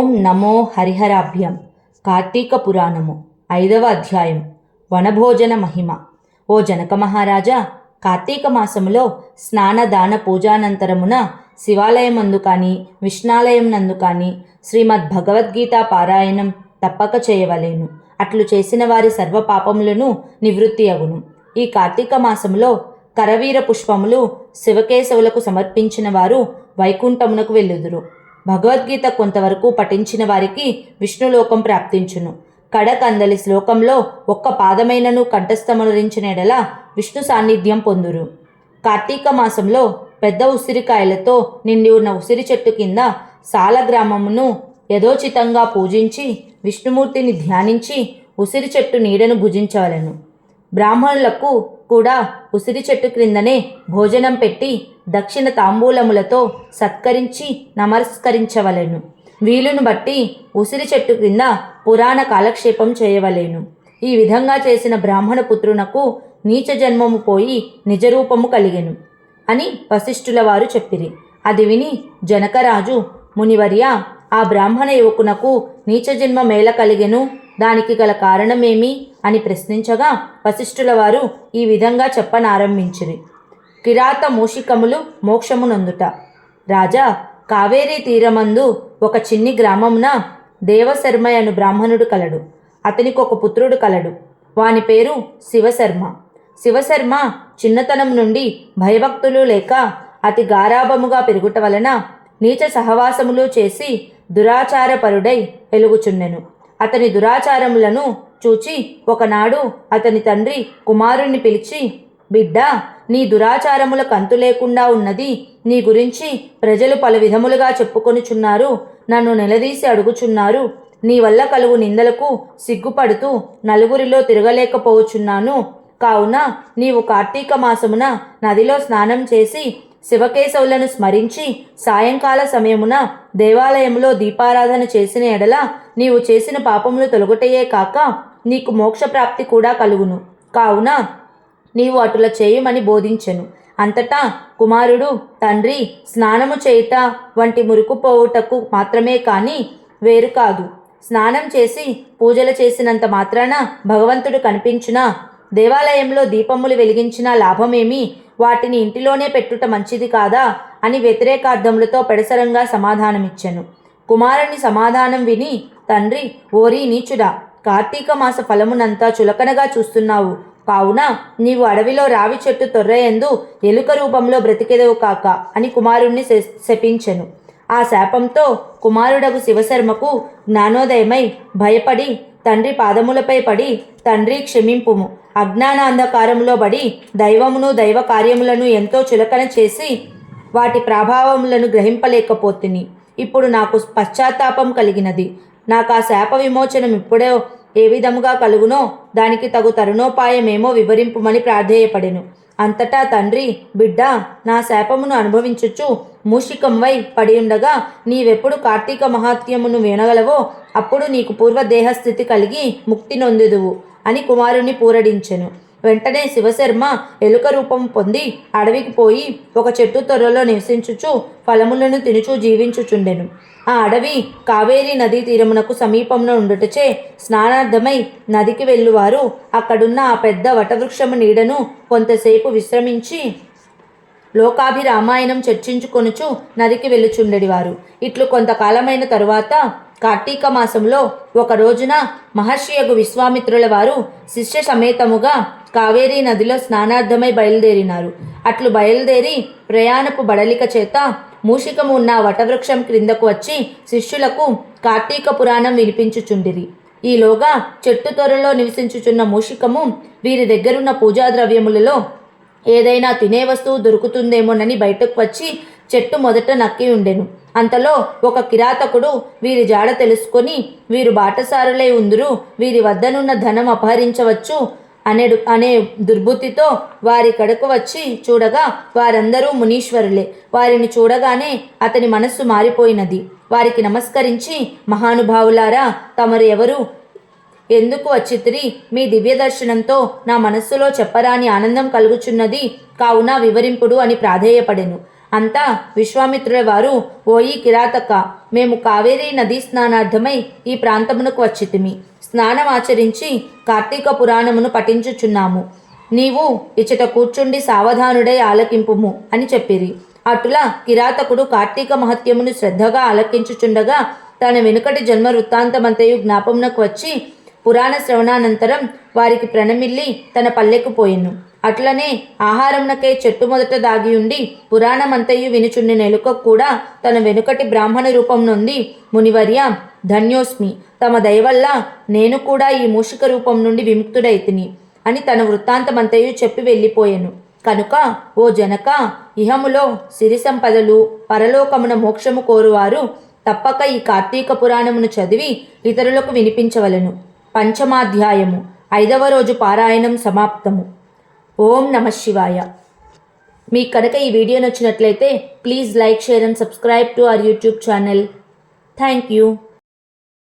ఓం నమో హరిహరాభ్యం. కార్తీక పురాణము ఐదవ అధ్యాయం వనభోజన మహిమ. ఓ జనక మహారాజా కార్తీక మాసములో స్నాన దాన పూజానంతరమున శివాలయమందు కానీ విష్ణాలయం నందు కానీ శ్రీమద్ భగవద్గీత పారాయణం తప్పక చేయవలేను. అట్లు చేసిన వారి సర్వ పాపములను నివృత్తి అగును. ఈ కార్తీక మాసములో కరవీర పుష్పములు శివకేశవులకు సమర్పించిన వారు వైకుంఠమునకు వెళ్ళుదురు. భగవద్గీత కొంతవరకు పఠించిన వారికి విష్ణులోకం ప్రాప్తించును. కడకందలి శ్లోకంలో ఒక్క పాదమైనను కంఠస్థమునరించిన ఎడల విష్ణు సాన్నిధ్యం పొందురు. కార్తీక మాసంలో పెద్ద ఉసిరికాయలతో నిండి ఉన్న ఉసిరి చెట్టు కింద సాల గ్రామమును యథోచితంగా పూజించి విష్ణుమూర్తిని ధ్యానించి ఉసిరి చెట్టు నీడను భుజించవలెను. బ్రాహ్మణులకు కూడా ఉసిరి చెట్టు క్రిందనే భోజనం పెట్టి దక్షిణ తాంబూలములతో సత్కరించి నమస్కరించవలెను. వీలును బట్టి ఉసిరి చెట్టు క్రింద పురాణ కాలక్షేపం చేయవలేను. ఈ విధంగా చేసిన బ్రాహ్మణ పుత్రునకు నీచ జన్మము పోయి నిజరూపము కలిగెను అని వశిష్ఠుల వారు చెప్పిరి. అది విని జనకరాజు మునివర్య ఆ బ్రాహ్మణ యువకునకు నీచ జన్మ మేళ కలిగెను దానికి గల కారణమేమి అని ప్రశ్నించగా వశిష్ఠుల వారు ఈ విధంగా చెప్పనారంభించిరి. కిరాత మూషికములు మోక్షమునందుట. రాజా కావేరీ తీరమందు ఒక చిన్ని గ్రామమున దేవశర్మ అను బ్రాహ్మణుడు కలడు. అతనికి ఒక పుత్రుడు కలడు. వాని పేరు శివశర్మ. శివశర్మ చిన్నతనం నుండి భయభక్తులు లేక అతి గారాభముగా పెరుగుట వలన నీచ సహవాసములు చేసి దురాచారపరుడై వెలుగుచున్నెను అతని దురాచారములను చూచి ఒకనాడు అతని తండ్రి కుమారుణ్ణి పిలిచి బిడ్డ నీ దురాచారముల కంతు లేకుండా ఉన్నది నీ గురించి ప్రజలు పలు విధములుగా చెప్పుకొనుచున్నారు. నన్ను నిలదీసి అడుగుచున్నారు. నీ వల్ల కలుగు నిందలకు సిగ్గుపడుతూ నలుగురిలో తిరగలేకపోవచున్నాను. కావున నీవు కార్తీక మాసమున నదిలో స్నానం చేసి శివకేశవులను స్మరించి సాయంకాల సమయమున దేవాలయంలో దీపారాధన చేసిన ఎడల నీవు చేసిన పాపములు తొలగుటయే కాక నీకు మోక్షప్రాప్తి కూడా కలుగును. కావున నీవు అటుల చేయమని బోధించెను. అంతటా కుమారుడు తండ్రి స్నానము చేయుట వంటి మురుకు పోవుటకు మాత్రమే కానీ వేరు కాదు. స్నానం చేసి పూజలు చేసినంత మాత్రాన భగవంతుడు కనిపించినా? దేవాలయంలో దీపములు వెలిగించిన లాభమేమి? వాటిని ఇంటిలోనే పెట్టుట మంచిది కాదా? అని వ్యతిరేకార్థములతో పెడసరంగా సమాధానమిచ్చెను. కుమారుని సమాధానం విని తండ్రి ఓరి నీచుడా కార్తీక మాస ఫలమునంతా చులకనగా చూస్తున్నావు. కావున నీవు అడవిలో రావి చెట్టు తొర్రయందు ఎలుక రూపంలో బ్రతికెదవు కాక అని కుమారుణ్ణి శపించెను. ఆ శాపంతో కుమారుడగు శివశర్మకు జ్ఞానోదయమై భయపడి తండ్రి పాదములపై పడి తండ్రి క్షమింపుము. అజ్ఞాన అంధకారములో బడి దైవమును దైవ కార్యములను ఎంతో చులకన చేసి వాటి ప్రభావములను గ్రహింపలేకపోతుని. ఇప్పుడు నాకు పశ్చాత్తాపం కలిగినది. నాకు ఆ శాప విమోచనం ఇప్పుడే ఏ విధముగా కలుగునో దానికి తగు తరుణోపాయమేమో వివరింపుమని ప్రాధేయపడెను. అంతటా తండ్రి బిడ్డ నా శాపమును అనుభవించుచు మూషికంవై పడి ఉండగా నీవెప్పుడు కార్తీక మహాత్మ్యమును వినగలవో అప్పుడు నీకు పూర్వ దేహస్థితి కలిగి ముక్తి నొందుదువు. అని కుమారుణ్ణి పూరడించెను. వెంటనే శివశర్మ ఎలుక రూపం పొంది అడవికి పోయి ఒక చెట్టు తొర్రలో నివసించుచు ఫలములను తినుచు జీవించుచుండెను. ఆ అడవి కావేరీ నదీ తీరమునకు సమీపంలో ఉండుటచే స్నానార్థమై నదికి వెళ్ళువారు అక్కడున్న ఆ పెద్ద వటవృక్షము నీడను కొంతసేపు విశ్రమించి లోకాభిరామాయణం చర్చించుకొనుచు నదికి వెళ్ళుచుండెడివారు. ఇట్లు కొంతకాలమైన తరువాత కార్తీక మాసంలో ఒక రోజున మహర్షియగు విశ్వామిత్రుల వారు శిష్య సమేతముగా కావేరీ నదిలో స్నానార్థమై బయలుదేరినారు. అట్లు బయలుదేరి ప్రయాణపు బడలిక చేత మూషికము ఉన్న వటవృక్షం క్రిందకు వచ్చి శిష్యులకు కార్తీక పురాణం వినిపించుచుండిరి. ఈలోగా చెట్టు త్వరలో నివసించుచున్న మూషికము వీరి దగ్గరున్న పూజా ద్రవ్యములలో ఏదైనా తినే వస్తువు దొరుకుతుందేమోనని బయటకు వచ్చి చెట్టు మొదట నక్కి ఉండెను. అంతలో ఒక కిరాతకుడు వీరి జాడ తెలుసుకొని వీరు బాటసారులే ఉందురు వీరి వద్దనున్న ధనం అపహరించవచ్చు అనేడు అనే దుర్బుద్ధితో వారి కడకు వచ్చి చూడగా వారందరూ మునీశ్వరులే. వారిని చూడగానే అతని మనస్సు మారిపోయినది. వారికి నమస్కరించి మహానుభావులారా తమరు ఎవరు? ఎందుకు వచ్చితిరి? మీ దివ్య దర్శనంతో నా మనస్సులో చెప్పరాని ఆనందం కలుగుచున్నది. కావున వివరింపుడు అని ప్రాధేయపడెను. అంతా విశ్వామిత్రుల వారు ఓయి కిరాతక మేము కావేరీ నదీ స్నానార్థమై ఈ ప్రాంతమునకు వచ్చితిమి. స్నానం ఆచరించి కార్తీక పురాణమును పఠించుచున్నాము. నీవు ఇచ్చట కూర్చుండి సావధానుడై ఆలకింపుము అని చెప్పిరి. అటులా కిరాతకుడు కార్తీక మహత్యమును శ్రద్ధగా ఆలకించుచుండగా తన వెనుకటి జన్మ వృత్తాంతమంతయు జ్ఞాపమునకు వచ్చి పురాణ శ్రవణానంతరం వారికి ప్రణమిల్లి తన పల్లెకు పోయెను. అట్లనే ఆహారమునకై చెట్టు మొదట దాగి ఉండి పురాణమంతయు వినుచుండి నెలుక కూడా తన వెనుకటి బ్రాహ్మణ రూపం నుండి మునివర్య ధన్యోస్మి తమ దయవల్ల నేను కూడా ఈ మూషిక రూపం నుండి విముక్తుడైతిని అని తన వృత్తాంతమంతయు చెప్పి వెళ్ళిపోయెను. కనుక ఓ జనక ఇహములో సిరి సంపదలు పరలోకమున మోక్షము కోరువారు తప్పక ఈ కార్తీక పురాణమును చదివి ఇతరులకు వినిపించవలను. పంచమాధ్యాయము ఐదవ రోజు పారాయణం సమాప్తము. ఓం నమ శివాయ. మీకు కనుక ఈ వీడియో నచ్చినట్లయితే please like share and subscribe to our YouTube channel. Thank you.